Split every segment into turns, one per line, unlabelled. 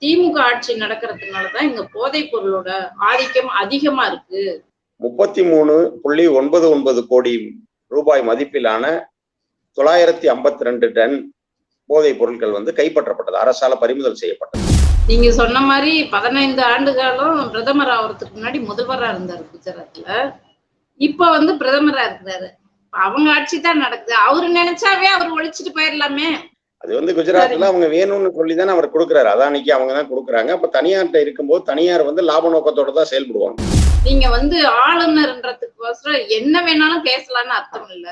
திமுக ஆட்சி நடக்கிறதுனாலதான் இங்க போதைப் பொருளோட ஆதிக்கம் அதிகமா இருக்கு.
முப்பத்தி மூணு புள்ளி ஒன்பது ஒன்பது கோடி ரூபாய் மதிப்பிலான தொள்ளாயிரத்தி ஐம்பத்தி ரெண்டு டன் போதைப் பொருட்கள் வந்து கைப்பற்றப்பட்டது. அரசால பறிமுதல் செய்யப்பட்டது.
நீங்க சொன்ன மாதிரி பதினைந்து ஆண்டு காலம் பிரதமர் ஆகிறதுக்கு முன்னாடி முதல்வரா இருந்தாரு குஜராத்ல. இப்ப வந்து பிரதமரா இருக்கிறாரு. அவங்க ஆட்சி தான் நடக்குது. அவரு நினைச்சாவே அவர் ஒழிச்சிட்டு போயிடலாமே
அது வந்து குஜராத்ல அவங்க வேணும்னு சொல்லி தானே அவர் கொடுக்குறாரு. அதானிக்கு அவங்க தான் கொடுக்குறாங்க. அப்ப தனியார்கிட்ட இருக்கும்போது தனியார் வந்து லாப நோக்கத்தோட தான் செயல்படுவாங்க.
நீங்க வந்து ஆளுநர்ன்றதுக்கோசரம் என்ன வேணாலும் பேசலாம்னு அர்த்தம் இல்ல.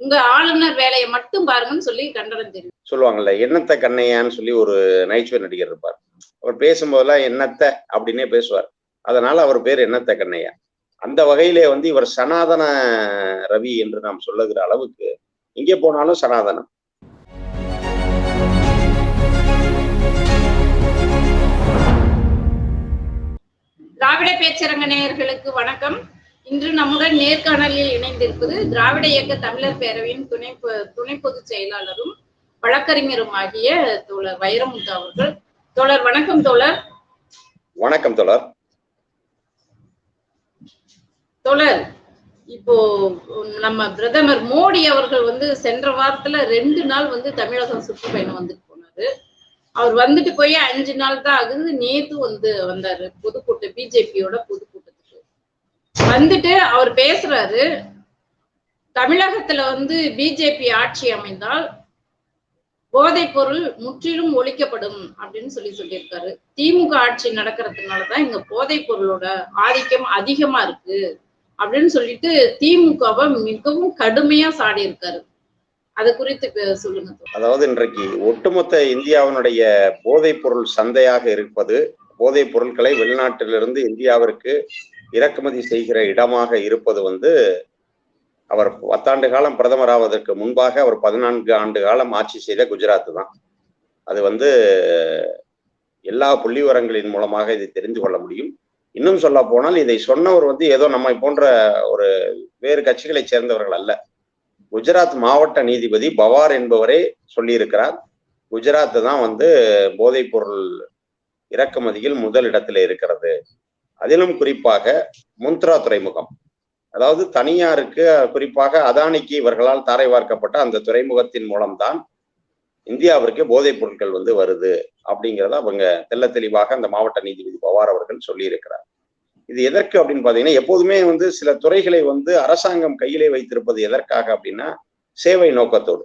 உங்க ஆளுநர் வேலையை மட்டும் பாருங்கன்னு சொல்லி கண்டனம் தெரியும்
சொல்லுவாங்கல்ல எண்ணத்த கண்ணையான்னு சொல்லி ஒரு நகைச்சுவை நடிகர் இருப்பார். அவர் பேசும்போதெல்லாம் எண்ணத்த அப்படின்னே பேசுவார். அதனால அவர் பேர் எண்ணத்த கண்ணையா. அந்த வகையிலே வந்து இவர் சனாதன ரவி என்று நாம் சொல்லுகிற அளவுக்கு எங்கே போனாலும் சனாதனம்.
திராவிட பேச்சரங்க நேயர்களுக்கு வணக்கம். இன்று நம்முடன் நேர்காணலில் இணைந்திருப்பது திராவிட இயக்க தமிழர் பேரவையின் துணை துணை பொதுச் செயலாளரும் வழக்கறிஞரும் ஆகிய தோழர் வைரமுத்து அவர்கள். தோழர் வணக்கம் தோழர்.
வணக்கம் தொடர்
தோழர் இப்போ நம்ம பிரதமர் மோடி அவர்கள் வந்து சென்ற வாரத்துல ரெண்டு நாள் வந்து தமிழகம் சுற்றுப்பயணம் வந்துட்டு போனாரு. அவர் வந்துட்டு போய் அஞ்சு நாள் தான் ஆகுது. நேத்து வந்து வந்தாரு பொதுக்கூட்டம் பிஜேபியோட பொதுக்கூட்டத்துக்கு. வந்துட்டு அவர் பேசுறாரு தமிழகத்துல வந்து பிஜேபி ஆட்சி அமைந்தால் போதைப் பொருள் முற்றிலும் ஒழிக்கப்படும் அப்படின்னு சொல்லி சொல்லியிருக்காரு. திமுக ஆட்சி நடக்கிறதுனாலதான் இங்க போதைப் பொருளோட ஆதிக்கம் அதிகமா இருக்கு அப்படின்னு சொல்லிட்டு திமுகவை மிகவும் கடுமையா சாடி இருக்காரு அது குறித்து சொல்லுங்க
அதாவது இன்றைக்கு ஒட்டுமொத்த இந்தியாவினுடைய போதைப் பொருள் சந்தையாக இருப்பது போதைப் பொருட்களை வெளிநாட்டிலிருந்து இந்தியாவிற்கு இறக்குமதி செய்கிற இடமாக இருப்பது வந்து அவர் பத்தாண்டு காலம் பிரதமராவதற்கு முன்பாக அவர் பதினான்கு ஆண்டு காலம் ஆட்சி செய்த குஜராத் தான். அது வந்து எல்லா புள்ளிவரங்களின் மூலமாக இதை தெரிந்து கொள்ள முடியும். இன்னும் சொல்ல போனால் இதை சொன்னவர் வந்து ஏதோ நம்மை போன்ற ஒரு வேறு கட்சிகளைச் சேர்ந்தவர்கள் அல்ல. குஜராத் மாவட்ட நீதிபதி பவார் என்பவரே சொல்லியிருக்கிறார். குஜராத் தான் வந்து போதைப் பொருள் இறக்குமதியில் முதல் இடத்துல இருக்கிறது. அதிலும் குறிப்பாக முந்த்ரா துறைமுகம். அதாவது தனியாருக்கு குறிப்பாக அதானிக்கு இவர்களால் தாரை வார்க்கப்பட்ட அந்த துறைமுகத்தின் மூலம்தான் இந்தியாவிற்கு போதைப் பொருட்கள் வந்து வருது. அப்படிங்கிறத அவங்க தெள்ள தெளிவாக அந்த மாவட்ட நீதிபதி பவார் அவர்கள் சொல்லியிருக்கிறார். இது எதற்கு அப்படின்னு பார்த்தீங்கன்னா எப்போதுமே வந்து சில துறைகளை வந்து அரசாங்கம் கையிலே வைத்திருப்பது எதற்காக அப்படின்னா சேவை நோக்கத்தோடு.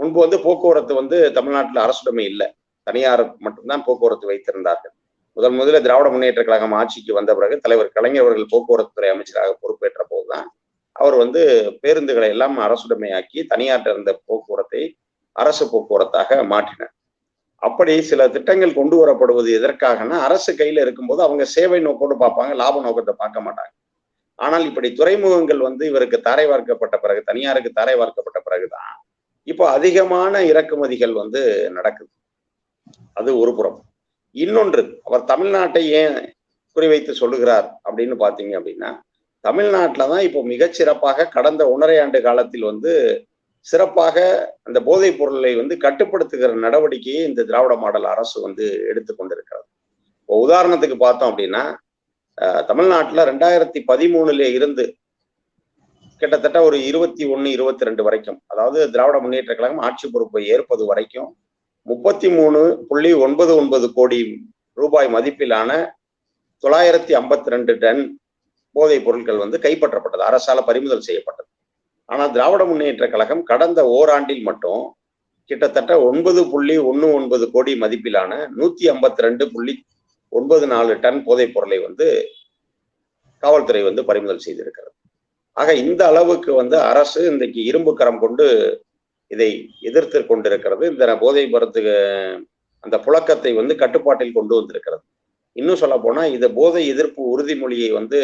முன்பு வந்து போக்குவரத்து வந்து தமிழ்நாட்டில் அரசுடைமை இல்லை. தனியார் மட்டும்தான் போக்குவரத்து வைத்திருந்தார்கள். முதல் முதல்ல திராவிட முன்னேற்ற கழகம் ஆட்சிக்கு வந்த பிறகு தலைவர் கலைஞர் அவர்கள் போக்குவரத்து துறை அமைச்சராக பொறுப்பேற்ற போதுதான் அவர் வந்து பேருந்துகளை எல்லாம் அரசுடைமையாக்கி தனியார் இருந்த போக்குவரத்தை அரசு போக்குவரத்தாக மாற்றினார். அப்படி சில திட்டங்கள் கொண்டு வரப்படுவது எதற்காகனா அரசு கையில இருக்கும்போது அவங்க சேவை நோக்கோடு பார்ப்பாங்க லாப நோக்கத்தை பார்க்க மாட்டாங்க. ஆனால் இப்படி துறைமுகங்கள் வந்து இவருக்கு தரை வார்க்கப்பட்ட பிறகு தனியாருக்கு தரை வார்க்கப்பட்ட பிறகுதான் இப்போ அதிகமான இறக்குமதிகள் வந்து நடக்குது. அது ஒரு புறம். இன்னொன்று அவர் தமிழ்நாட்டை ஏன் குறிவைத்து சொல்லுகிறார் அப்படின்னு பார்த்தீங்க அப்படின்னா தமிழ்நாட்டில தான் இப்போ மிகச்சிறப்பாக கடந்த ஒன்றரை ஆண்டு காலத்தில் வந்து சிறப்பாக அந்த போதைப் பொருளை வந்து கட்டுப்படுத்துகிற நடவடிக்கையை இந்த திராவிட மாடல் அரசு வந்து எடுத்து கொண்டிருக்கிறது. இப்போ உதாரணத்துக்கு பார்த்தோம் அப்படின்னா தமிழ்நாட்டில் தமிழ்நாட்டுல ரெண்டாயிரத்தி பதிமூணுல இருந்து கிட்டத்தட்ட ஒரு இருபத்தி ஒன்று இருபத்தி ரெண்டு வரைக்கும் அதாவது திராவிட முன்னேற்ற கழகம் ஆட்சி பொறுப்பை ஏற்பது வரைக்கும் முப்பத்தி மூணு புள்ளி ஒன்பது ஒன்பது கோடி ரூபாய் மதிப்பிலான தொள்ளாயிரத்தி ஐம்பத்தி ரெண்டு டன் போதைப் பொருட்கள் வந்து கைப்பற்றப்பட்டது. அரசால பறிமுதல் செய்யப்பட்டது. ஆனா திராவிட முன்னேற்ற கழகம் கடந்த ஓராண்டில் மட்டும் கிட்டத்தட்ட ஒன்பது புள்ளி ஒன்று ஒன்பது கோடி மதிப்பிலான நூத்தி ஐம்பத்தி ரெண்டு புள்ளி ஒன்பது நாலு டன் போதைப் பொருளை வந்து காவல்துறை வந்து பறிமுதல் செய்திருக்கிறது. ஆக இந்த அளவுக்கு வந்து அரசு இன்றைக்கு இரும்பு கரம் கொண்டு இதை எதிர்த்து கொண்டிருக்கிறது. இந்த போதை மருந்து அந்த புழக்கத்தை வந்து கட்டுப்பாட்டில் கொண்டு வந்திருக்கிறது. இன்னும் சொல்ல போனா இந்த போதை எதிர்ப்பு உறுதிமொழியை வந்து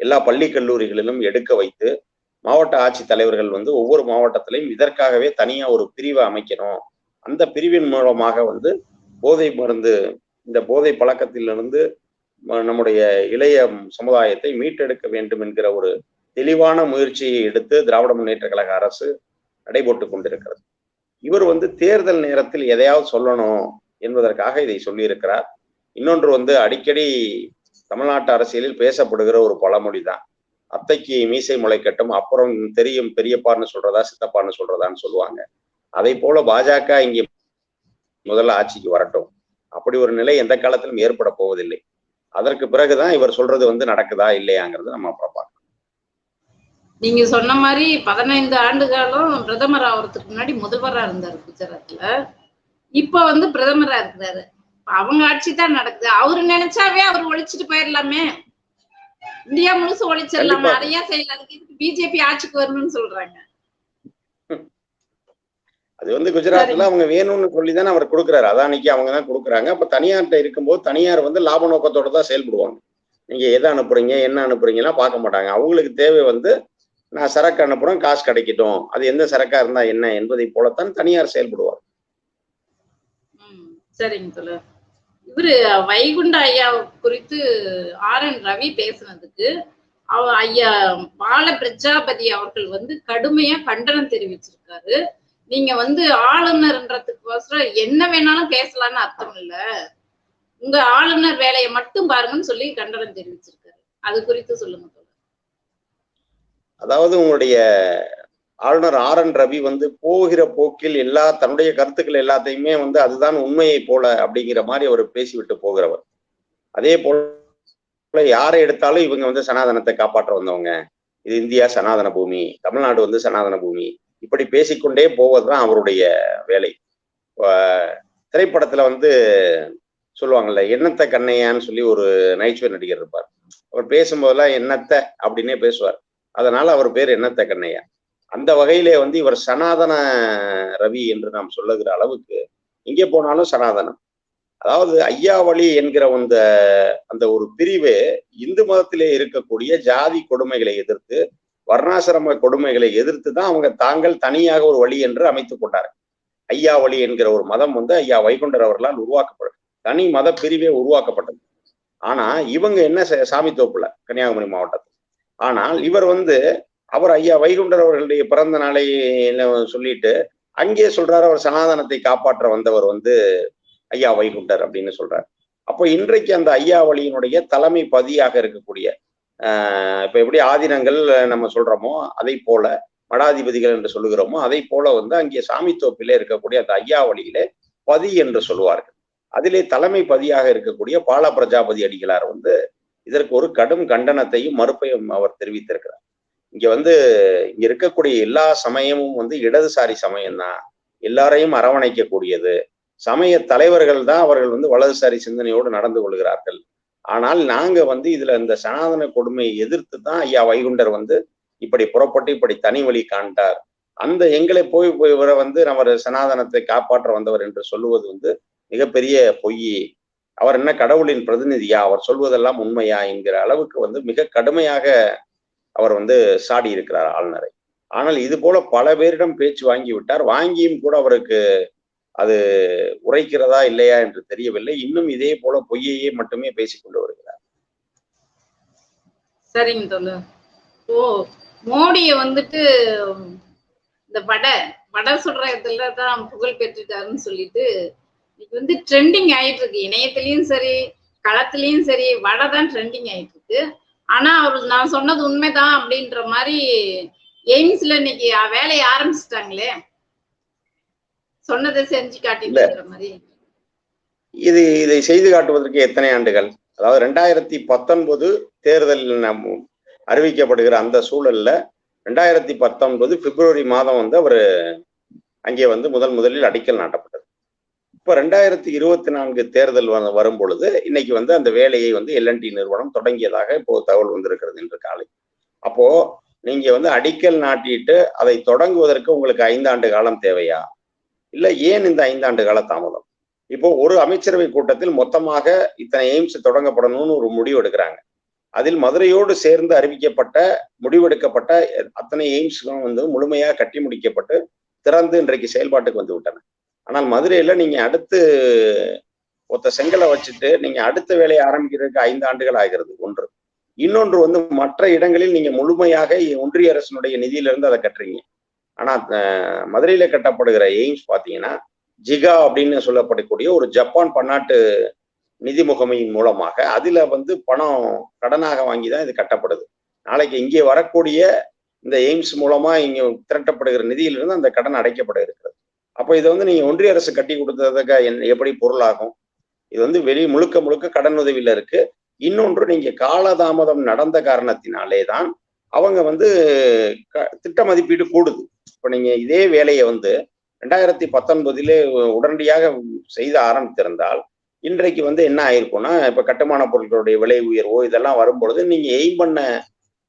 எல்லா பள்ளி கல்லூரிகளிலும் எடுக்க வைத்து மாவட்ட ஆட்சித் தலைவர்கள் வந்து ஒவ்வொரு மாவட்டத்திலையும் இதற்காகவே தனியா ஒரு பிரிவை அமைக்கணும். அந்த பிரிவின் மூலமாக வந்து போதை மருந்து இந்த போதை பழக்கத்திலிருந்து நம்முடைய இளைய சமுதாயத்தை மீட்டெடுக்க வேண்டும் என்கிற ஒரு தெளிவான முயற்சியை எடுத்து திராவிட முன்னேற்ற கழக அரசு நடைபோட்டு கொண்டிருக்கிறது. இவர் வந்து தேர்தல் நேரத்தில் எதையாவது சொல்லணும் என்பதற்காக இதை சொல்லியிருக்கிறார். இன்னொன்று வந்து அடிக்கடி தமிழ்நாட்டு அரசியலில் பேசப்படுகிற ஒரு பழமொழி தான் அத்தைக்கு மீசை முளைக்கட்டும் அப்புறம் தெரியும் பெரியப்பான்னு சொல்றதா சித்தப்பான்னு சொல்றதான்னு சொல்லுவாங்க. அதை போல பாஜக இங்கே முதல்ல ஆட்சிக்கு வரட்டும். அப்படி ஒரு நிலை எந்த காலத்திலும் ஏற்பட போவதில்லை. அதற்கு பிறகுதான் இவர் சொல்றது வந்து நடக்குதா இல்லையாங்கிறது நம்ம அப்புறம் பார்க்கலாம்.
நீங்க சொன்ன மாதிரி பதினைந்து ஆண்டு காலம் பிரதமர் ஆகிறதுக்கு முன்னாடி முதல்வரா இருந்தாரு குஜராத்ல. இப்ப வந்து பிரதமரா இருக்கிறாரு. அவங்க ஆட்சி தான் நடக்குது. அவரு நினைச்சாவே அவர் ஒழிச்சிட்டு போயிடலாமே இந்தியா முழுசு ஒழிச்சிடலாம். நிறைய அதுக்கு இதுக்கு பிஜேபி ஆட்சிக்கு வரணும்னு சொல்றாங்க.
அது வந்து குஜராத்ல அவங்க வேணும்னு சொல்லி தானே அவர் கொடுக்குறாரு. அதானிக்கு அவங்க தான் கொடுக்குறாங்க. அப்ப தனியார்கிட்ட இருக்கும்போது தனியார் வந்து லாப நோக்கத்தோட தான் செயல்படுவாங்க. நீங்க எதை அனுப்புறீங்க என்ன அனுப்புறீங்கன்னா பார்க்க மாட்டாங்க. அவங்களுக்கு தேவை வந்து நான் சரக்கு அனுப்புறேன் காசு கிடைக்கட்டும். அது எந்த சரக்கா இருந்தா என்ன என்பதை போலத்தான் தனியார் செயல்படுவார்.
சரிங்க இவரு வைகுண்ட ஐயா குறித்து ஆர் என் ரவி பேசுனதுக்கு அவ ஐயா பால பிரஜாபதி அவர்கள் வந்து கடுமையா கண்டனம் தெரிவிச்சிருக்காரு. நீங்க வந்து ஆளுநர்ன்றதுக்கோசரம் என்ன வேணாலும் பேசலாம்னு அர்த்தம் இல்ல. உங்க ஆளுநர் வேலையை மட்டும் பாருங்கன்னு சொல்லி கண்டனம் தெரிவிச்சிருக்காரு. அது குறித்து சொல்லுங்க
அதாவது உங்களுடைய ஆளுநர் ஆர் என் ரவி வந்து போகிற போக்கில் எல்லா தன்னுடைய கருத்துக்கள் எல்லாத்தையுமே வந்து அதுதான் உண்மையை போல அப்படிங்கிற மாதிரி அவர் பேசிவிட்டு போகிறவர். அதே போல யாரை எடுத்தாலும் இவங்க வந்து சனாதனத்தை காப்பாற்ற வந்தவங்க. இது இந்தியா சனாதன பூமி தமிழ்நாடு வந்து சனாதன பூமி. இப்படி பேசிக்கொண்டே போவதுதான் அவருடைய வேலை. திரைப்படத்துல வந்து சொல்லுவாங்கல்ல எண்ணத்தை கண்ணையான்னு சொல்லி ஒரு நகைச்சுவை நடிகர் இருப்பார். அவர் பேசும்போதெல்லாம் எண்ணத்தை அப்படின்னே பேசுவார். அதனால அவர் பேர் எண்ணத்த கண்ணையா அந்த வகையிலே வந்து இவர் சனாதன ரவி என்று நாம் சொல்லுகிற அளவுக்கு எங்கே போனாலும் சனாதனம். அதாவது ஐயாவளி என்கிற அந்த அந்த ஒரு பிரிவு இந்து மதத்திலே இருக்கக்கூடிய ஜாதி கொடுமைகளை எதிர்த்து வர்ணாசிரம கொடுமைகளை எதிர்த்து தான் அவங்க தாங்கள் தனியாக ஒரு வழி என்று அமைத்துக் கொண்டார்கள் ஐயாவளி என்கிற ஒரு மதம் வந்து ஐயா வைகுண்டர் அவர்களால் உருவாக்கப்படும் தனி மத பிரிவே உருவாக்கப்பட்டது. ஆனா இவங்க என்ன சாமி தோப்புல கன்னியாகுமரி மாவட்டத்தில். ஆனால் இவர் வந்து அவர் ஐயா வைகுண்டர் அவர்களுடைய பிறந்த நாளை சொல்லிட்டு அங்கே சொல்றாரு அவர் சனாதனத்தை காப்பாற்ற வந்தவர் வந்து ஐயா வைகுண்டர் அப்படின்னு சொல்றாரு. அப்போ இன்றைக்கு அந்த ஐயாவளியினுடைய தலைமை பதியாக இருக்கக்கூடிய இப்ப எப்படி ஆதீனங்கள் நம்ம சொல்றோமோ அதை போல மடாதிபதிகள் என்று சொல்லுகிறோமோ அதை போல வந்து அங்கே சாமித்தோப்பிலே இருக்கக்கூடிய அந்த ஐயாவளியிலே பதி என்று சொல்லுவார்கள். அதிலே தலைமை பதியாக இருக்கக்கூடிய பால பிரஜாபதி அடிகளார் வந்து இதற்கு ஒரு கடும் கண்டனத்தையும் மறுப்பையும் அவர் தெரிவித்திருக்கிறார். இங்க வந்து இங்க இருக்கக்கூடிய எல்லா சமயமும் வந்து இடதுசாரி சமயம் தான் எல்லாரையும் அரவணைக்கக்கூடியது. சமய தலைவர்கள் தான் அவர்கள் வந்து வலதுசாரி சிந்தனையோடு நடந்து கொள்கிறார்கள். ஆனால் நாங்க வந்து இதுல இந்த சனாதன கொடுமையை எதிர்த்து தான் ஐயா வைகுண்டர் வந்து இப்படி புறப்பட்டு இப்படி தனி வழி காண்டார் அந்த எங்களை போய் போய் இவரை வந்து நம்ம சனாதனத்தை காப்பாற்ற வந்தவர் என்று சொல்லுவது வந்து மிகப்பெரிய பொய். அவர் என்ன கடவுளின் பிரதிநிதியா? அவர் சொல்வதெல்லாம் உண்மையா? என்கிற அளவுக்கு வந்து மிக கடுமையாக அவர் வந்து சாடி இருக்கிறார் ஆளுநரை ஆனால் இது போல பல பேரிடம் பேச்சு வாங்கி விட்டார். வாங்கியும் கூட அவருக்கு அது உரைக்கிறதா இல்லையா என்று தெரியவில்லை. இன்னும் இதே போல பொய்யையே மட்டுமே பேசிக்கொண்டு வருகிறார்.
சரிங்க தோழர். ஓ மோடிய வந்துட்டு இந்த வடை வடை சொல்ற இதுல தான் புகழ் பெற்றுட்டாருன்னு சொல்லிட்டு இன்னைக்கு வந்து ட்ரெண்டிங் ஆயிட்டு இருக்கு. இணையத்திலயும் சரி களத்திலயும் சரி வடை தான் ட்ரெண்டிங் ஆயிட்டு இருக்கு. ஆனா அவர் நான் சொன்னது உண்மைதான் அப்படின்ற மாதிரி எய்ம்ஸ்ல இன்னைக்கு வேலையை ஆரம்பிச்சிட்டாங்களே. சொன்னதை செஞ்சு காட்டிட்டு மாதிரி.
இது இதை செய்து காட்டுவதற்கு எத்தனை ஆண்டுகள்? அதாவது ரெண்டாயிரத்தி பத்தொன்பது தேர்தல் அறிவிக்கப்படுகிற அந்த சூழல்ல ரெண்டாயிரத்தி பத்தொன்பது பிப்ரவரி மாதம் வந்து அவர் அங்கே வந்து முதல் முதலில் அடிக்கல் நாட்டப்பட்டது. இப்போ ரெண்டாயிரத்தி இருபத்தி நான்கு தேர்தல் வ- வரும் பொழுது இன்னைக்கு வந்து அந்த வேலையை வந்து எல்என்டி நிறுவனம் தொடங்கியதாக இப்போ தகவல் வந்திருக்கிறது இன்று காலை. அப்போ நீங்க வந்து அடிக்கல் நாட்டிட்டு அதை தொடங்குவதற்கு உங்களுக்கு ஐந்தாண்டு காலம் தேவையா? இல்ல ஏன் இந்த ஐந்தாண்டு கால தாமதம்? இப்போ ஒரு அமைச்சரவை கூட்டத்தில் மொத்தமாக இத்தனை எய்ம்ஸ் தொடங்கப்படணும்னு ஒரு முடிவு எடுக்கிறாங்க. அதில் மதுரையோடு சேர்ந்து அறிவிக்கப்பட்ட முடிவெடுக்கப்பட்ட அத்தனை எய்ம்ஸ்களும் வந்து முழுமையாக கட்டி முடிக்கப்பட்டு திறந்து இன்றைக்கு செயல்பாட்டுக்கு வந்து விட்டன. ஆனால் மதுரையில நீங்க அடுத்து ஒத்த செங்கலை வச்சுட்டு நீங்க அடுத்த வேலையை ஆரம்பிக்கிறதுக்கு ஐந்து ஆண்டுகள் ஆகிறது. ஒன்று. இன்னொன்று வந்து மற்ற இடங்களில் நீங்க முழுமையாக ஒன்றிய அரசினுடைய நிதியிலிருந்து அதை கட்டுறீங்க. ஆனா மதுரையில் மதுரையில கட்டப்படுகிற எய்ம்ஸ் பாத்தீங்கன்னா ஜிகா அப்படின்னு சொல்லப்படக்கூடிய ஒரு ஜப்பான் பன்னாட்டு நிதி முகமையின் மூலமாக அதுல வந்து பணம் கடனாக வாங்கி தான் இது கட்டப்படுது. நாளைக்கு இங்கே வரக்கூடிய இந்த எய்ம்ஸ் மூலமா இங்க திரட்டப்படுகிற நிதியிலிருந்து அந்த கடன் அடைக்கப்பட இருக்கிறது. அப்போ இதை வந்து நீங்க ஒன்றிய அரசு கட்டி கொடுத்ததுக்கு என்- எப்படி பொருளாகும்? இது வந்து வெளி முழுக்க முழுக்க கடன் உதவியில இருக்கு. இன்னொன்று நீங்க காலதாமதம் நடந்த காரணத்தினாலே தான் அவங்க வந்து க- திட்ட மதிப்பீடு கூடுது. இப்ப நீங்க இதே வேலையை வந்து ரெண்டாயிரத்தி பத்தொன்பதிலே உடனடியாக செய்து ஆரம்பித்திருந்தால் இன்றைக்கு வந்து என்ன ஆயிருக்கும்னா இப்ப கட்டுமான பொருட்களுடைய விலை உயர்வோ இதெல்லாம் வரும்பொழுது நீங்க எய்ம் பண்ண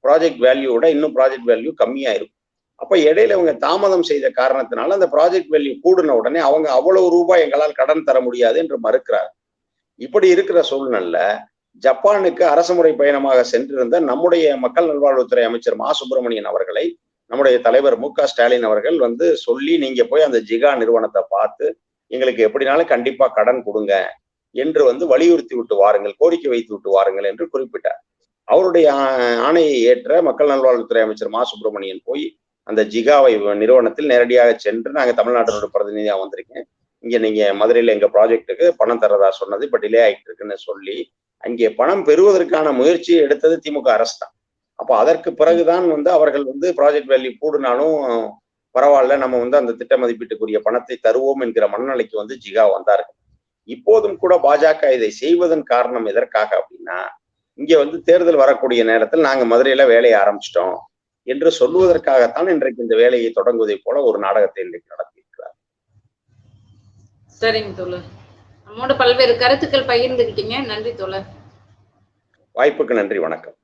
ப்ராஜெக்ட் வேல்யூவோட இன்னும் ப்ராஜெக்ட் வேல்யூ கம்மியாக இருக்கும் அப்ப இடையில இவங்க தாமதம் செய்த காரணத்தினால அந்த ப்ராஜெக்ட் வேல்யூ கூடின உடனே அவங்க அவ்வளவு ரூபாய் எங்களால் கடன் தர முடியாது என்று மறுக்கிறார். இப்படி இருக்கிற சூழ்நிலையில ஜப்பானுக்கு அரசுமுறை பயணமாக சென்றிருந்த நம்முடைய மக்கள் நல்வாழ்வுத்துறை அமைச்சர் மா. சுப்பிரமணியன் அவர்களை நம்முடைய தலைவர் மு. க. ஸ்டாலின் அவர்கள் வந்து சொல்லி நீங்க போய் அந்த ஜிகா நிறுவனத்தை பார்த்து எங்களுக்கு எப்படினாலும் கண்டிப்பா கடன் கொடுங்க என்று வந்து வலியுறுத்தி விட்டு வாருங்கள் கோரிக்கை வைத்து விட்டு வாருங்கள் என்று குறிப்பிட்டார். அவருடைய ஆணையை ஏற்ற மக்கள் நல்வாழ்வுத்துறை அமைச்சர் மா. சுப்பிரமணியன் போய் அந்த ஜிகாவை நிறுவனத்தில் நேரடியாக சென்று நாங்கள் தமிழ்நாட்டோட பிரதிநிதியாக வந்திருக்கேன். இங்கே நீங்கள் மதுரையில் எங்கள் ப்ராஜெக்ட்டுக்கு பணம் தரதா சொன்னது இப்போ டிலே ஆயிட்டு இருக்குன்னு சொல்லி அங்கே பணம் பெறுவதற்கான முயற்சி எடுத்தது திமுக அரசு தான். அப்போ அதற்கு பிறகுதான் வந்து அவர்கள் வந்து ப்ராஜெக்ட் வேல்யூ கூடுனாலும் பரவாயில்ல நம்ம வந்து அந்த திட்ட மதிப்பீட்டுக்குரிய பணத்தை தருவோம் என்கிற மனநிலைக்கு வந்து ஜிகா வந்தார்கள். இப்போதும் கூட பாஜக இதை செய்வதன் காரணம் எதற்காக அப்படின்னா இங்க வந்து தேர்தல் வரக்கூடிய நேரத்தில் நாங்க மதுரையில வேலையை ஆரம்பிச்சிட்டோம். என்று சொல்லுவதற்காகத்தான் இன்றைக்கு இந்த வேலையை தொடங்குவதை போல ஒரு நாடகத்தை இன்றைக்கு நடத்தியிருக்கிறார்.
சரிங்க தோழர். நம்மோட பல்வேறு கருத்துக்கள் பகிர்ந்துக்கிட்டீங்க நன்றி தோழர்.
வாய்ப்புக்கு நன்றி. வணக்கம்.